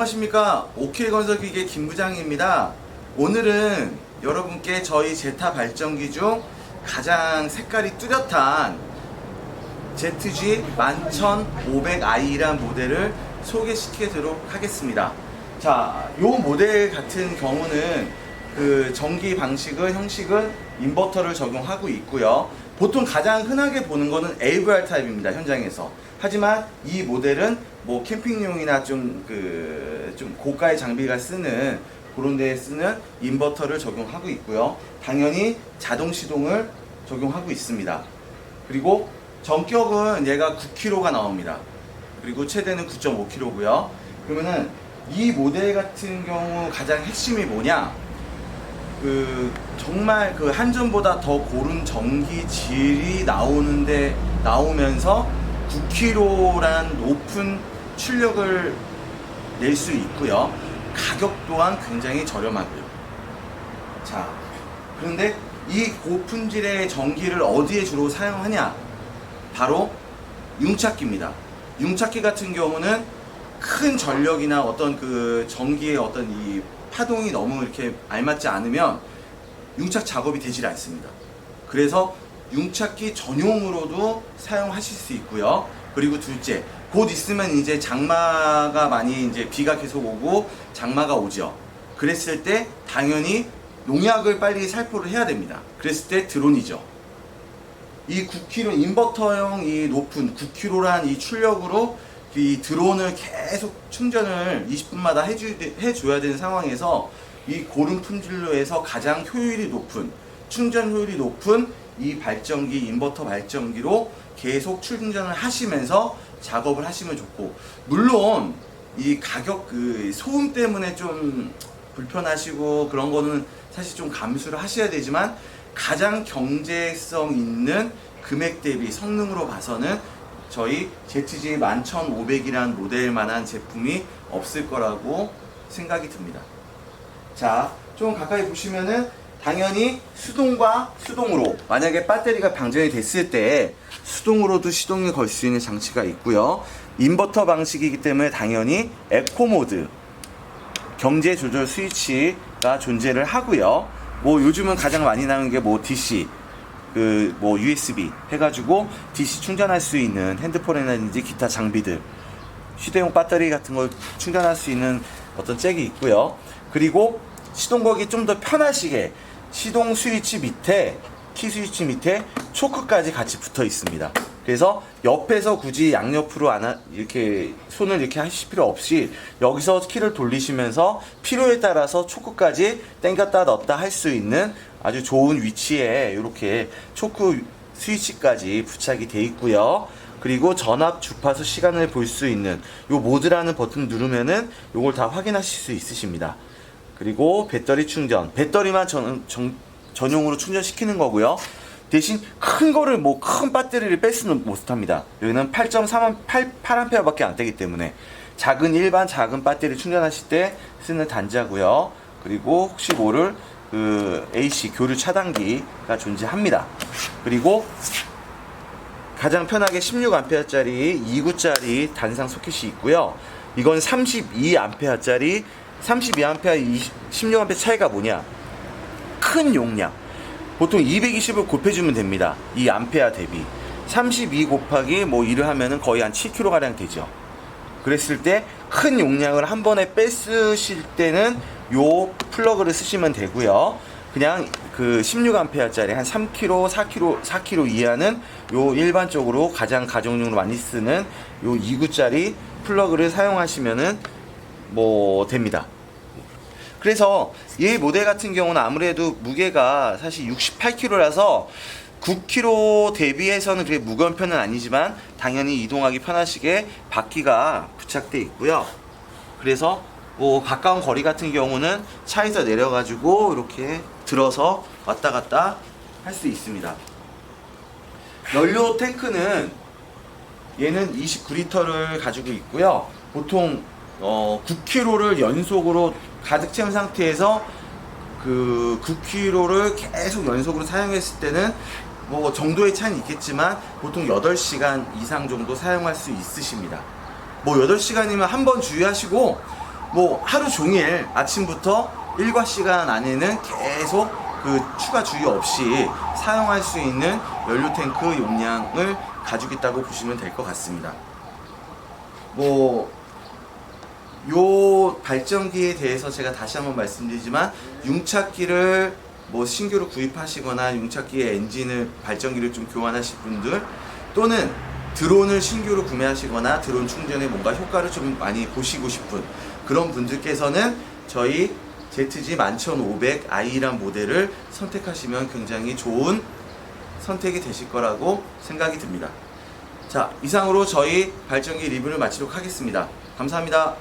안녕하십니까. 오케이 건설기계 김 부장입니다. 오늘은 여러분께 저희 제타 발전기 중 가장 색깔이 뚜렷한 ZG 11500i란 모델을 소개시키도록 하겠습니다. 자, 요 모델 같은 경우는 그 전기 방식은 형식은 인버터를 적용하고 있고요. 보통 가장 흔하게 보는 거는 AVR 타입입니다. 현장에서. 하지만 이 모델은 뭐 캠핑용이나 좀 그 좀 고가의 장비가 쓰는 그런 데에 쓰는 인버터를 적용하고 있고요. 당연히 자동 시동을 적용하고 있습니다. 그리고 전격은 얘가 9kg가 나옵니다. 그리고 최대는 9.5kg고요. 그러면은 이 모델 같은 경우 가장 핵심이 뭐냐? 그 정말 그 한전보다 더 고른 전기 질이 나오는데 나오면서 9kg란 높은 출력을 낼 수 있고요. 가격 또한 굉장히 저렴하고요. 자, 그런데 이 고품질의 전기를 어디에 주로 사용하냐? 바로 융착기입니다. 융착기 같은 경우는 큰 전력이나 어떤 그 전기의 어떤 이 파동이 너무 이렇게 알맞지 않으면 융착 작업이 되질 않습니다. 그래서 융착기 전용으로도 사용하실 수 있고요. 그리고 둘째, 곧 있으면 이제 장마가 많이 이제 비가 계속 오고 장마가 오죠. 그랬을 때 당연히 농약을 빨리 살포를 해야 됩니다. 그랬을 때 드론이죠. 이 9kg 인버터형 이 높은 9kg란 이 출력으로 이 드론을 계속 충전을 20분마다 해주, 해줘야 되는 상황에서 이 고름 품질로 해서 가장 효율이 높은 충전 효율이 높은 이 발전기 인버터 발전기로 계속 충전을 하시면서 작업을 하시면 좋고 물론 이 가격 그 소음 때문에 좀 불편하시고 그런 거는 사실 좀 감수를 하셔야 되지만 가장 경제성 있는 금액 대비 성능으로 봐서는 저희 ZG 11500이라는 모델만한 제품이 없을 거라고 생각이 듭니다. 자, 좀 가까이 보시면은 당연히 수동과 수동으로 만약에 배터리가 방전이 됐을 때 수동으로도 시동을 걸 수 있는 장치가 있고요. 인버터 방식이기 때문에 당연히 에코 모드 경제 조절 스위치가 존재를 하고요. 뭐 요즘은 가장 많이 나오는 게 뭐 DC 그 뭐 USB 해가지고 DC 충전할 수 있는 핸드폰이라든지 기타 장비들 휴대용 배터리 같은 걸 충전할 수 있는 어떤 잭이 있고요. 그리고 시동 거기 좀 더 편하시게 시동 스위치 밑에 키 스위치 밑에 초크까지 같이 붙어 있습니다. 그래서 옆에서 굳이 양옆으로 안 하, 이렇게 손을 이렇게 하실 필요 없이 여기서 키를 돌리시면서 필요에 따라서 초크까지 당겼다 넣었다 할 수 있는 아주 좋은 위치에 이렇게 초크 스위치까지 부착이 되어 있고요. 그리고 전압 주파수 시간을 볼 수 있는 요 모드라는 버튼 누르면은 요걸 다 확인하실 수 있으십니다. 그리고 배터리 충전. 배터리만 전, 전, 전용으로 충전시키는 거고요. 대신 큰 거를 뭐 큰 배터리를 뺄 수는 못합니다. 여기는 8.3 8, 8A밖에 안 되기 때문에 작은 일반 작은 배터리 충전하실 때 쓰는 단자고요. 그리고 혹시 모를 그 AC 교류 차단기가 존재합니다. 그리고 가장 편하게 16A짜리 2구짜리 단상 소켓이 있고요. 이건 32A짜리 32A, 16A 차이가 뭐냐? 큰 용량. 보통 220을 곱해주면 됩니다. 이 암페아 대비. 32 곱하기 뭐 1을 하면은 거의 한 7kg 가량 되죠. 그랬을 때 큰 용량을 한 번에 뺐으실 때는 요 플러그를 쓰시면 되고요. 그냥 그 16A짜리 한 3kg, 4kg, 4kg 이하는 요 일반적으로 가장 가정용으로 많이 쓰는 요 2구짜리 플러그를 사용하시면은 뭐 됩니다. 그래서 이 모델 같은 경우는 아무래도 무게가 사실 68kg라서 9kg 대비해서는 그렇게 무거운 편은 아니지만 당연히 이동하기 편하시게 바퀴가 부착돼 있고요. 그래서 뭐 가까운 거리 같은 경우는 차에서 내려가지고 이렇게 들어서 왔다 갔다 할 수 있습니다. 연료 탱크는 얘는 29리터를 가지고 있고요. 보통 어 9kg를 연속으로 가득 채운 상태에서 그 9kg를 계속 연속으로 사용했을 때는 뭐 정도의 차이는 있겠지만 보통 8시간 이상 정도 사용할 수 있으십니다. 뭐 8시간이면 한 번 주의하시고 뭐 하루 종일 아침부터 일과 시간 안에는 계속 그 추가 주의 없이 사용할 수 있는 연료 탱크 용량을 가지고 있다고 보시면 될 것 같습니다. 뭐, 요 발전기에 대해서 제가 다시 한번 말씀드리지만, 융착기를 뭐 신규로 구입하시거나 융착기의 엔진을, 발전기를 좀 교환하실 분들, 또는 드론을 신규로 구매하시거나 드론 충전에 뭔가 효과를 좀 많이 보시고 싶은 그런 분들께서는 저희 ZG 11500i란 모델을 선택하시면 굉장히 좋은 선택이 되실 거라고 생각이 듭니다. 자, 이상으로 저희 발전기 리뷰를 마치도록 하겠습니다. 감사합니다.